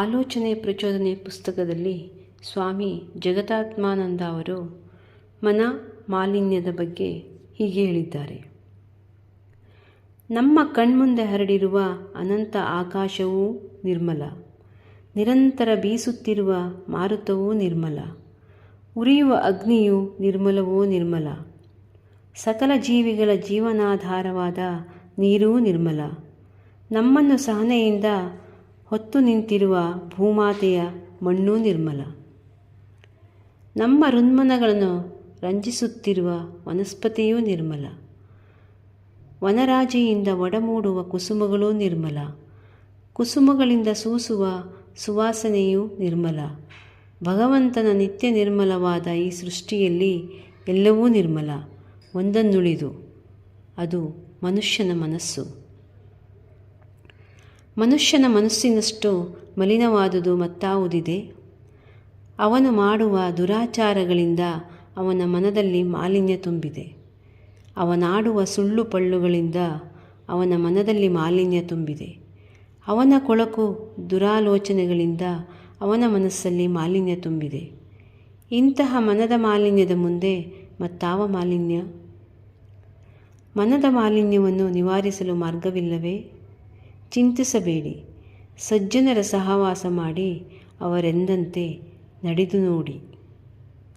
ಆಲೋಚನೆ ಪ್ರಚೋದನೆ ಪುಸ್ತಕದಲ್ಲಿ ಸ್ವಾಮಿ ಜಗತಾತ್ಮಾನಂದ ಅವರು ಮನ ಮಾಲಿನ್ಯದ ಬಗ್ಗೆ ಹೀಗೆ ಹೇಳಿದ್ದಾರೆ. ನಮ್ಮ ಕಣ್ಮುಂದೆ ಹರಡಿರುವ ಅನಂತ ಆಕಾಶವೂ ನಿರ್ಮಲ, ನಿರಂತರ ಬೀಸುತ್ತಿರುವ ಮಾರುತವೂ ನಿರ್ಮಲ, ಉರಿಯುವ ಅಗ್ನಿಯು ನಿರ್ಮಲವೂ ನಿರ್ಮಲ, ಸಕಲ ಜೀವಿಗಳ ಜೀವನಾಧಾರವಾದ ನೀರೂ ನಿರ್ಮಲ, ನಮ್ಮನ್ನು ಸಹನೆಯಿಂದ ಹೊತ್ತು ನಿಂತಿರುವ ಭೂಮಾತೆಯ ಮಣ್ಣೂ ನಿರ್ಮಲ. ನಮ್ಮ ಹೃನ್ಮನಗಳನ್ನು ರಂಜಿಸುತ್ತಿರುವ ವನಸ್ಪತಿಯೂ ನಿರ್ಮಲ. ವನರಾಜೆಯಿಂದ ಒಡಮೂಡುವ ಕುಸುಮಗಳೂ ನಿರ್ಮಲ. ಕುಸುಮಗಳಿಂದ ಸೂಸುವ ಸುವಾಸನೆಯೂ ನಿರ್ಮಲ. ಭಗವಂತನ ನಿತ್ಯ ನಿರ್ಮಲವಾದ ಈ ಸೃಷ್ಟಿಯಲ್ಲಿ ಎಲ್ಲವೂ ನಿರ್ಮಲ. ಒಂದನ್ನುಳಿದು, ಅದು ಮನುಷ್ಯನ ಮನಸ್ಸು. ಮನುಷ್ಯನ ಮನಸ್ಸಿನಷ್ಟು ಮಲಿನವಾದುದು ಮತ್ತಾವುದಿದೆ? ಅವನು ಮಾಡುವ ದುರಾಚಾರಗಳಿಂದ ಅವನ ಮನದಲ್ಲಿ ಮಾಲಿನ್ಯ ತುಂಬಿದೆ. ಅವನಾಡುವ ಸುಳ್ಳು ಪಳ್ಳುಗಳಿಂದ ಅವನ ಮನದಲ್ಲಿ ಮಾಲಿನ್ಯ ತುಂಬಿದೆ. ಅವನ ಕೊಳಕು ದುರಾಲೋಚನೆಗಳಿಂದ ಅವನ ಮನಸ್ಸಲ್ಲಿ ಮಾಲಿನ್ಯ ತುಂಬಿದೆ. ಇಂತಹ ಮನದ ಮಾಲಿನ್ಯದ ಮುಂದೆ ಮತ್ತಾವ ಮಾಲಿನ್ಯ? ಮನದ ಮಾಲಿನ್ಯವನ್ನು ನಿವಾರಿಸಲು ಮಾರ್ಗವಿಲ್ಲವೇ? ಚಿಂತಿಸಬೇಡಿ. ಸಜ್ಜನರ ಸಹವಾಸ ಮಾಡಿ ಅವರೆಂದಂತೆ ನಡೆದು ನೋಡಿ.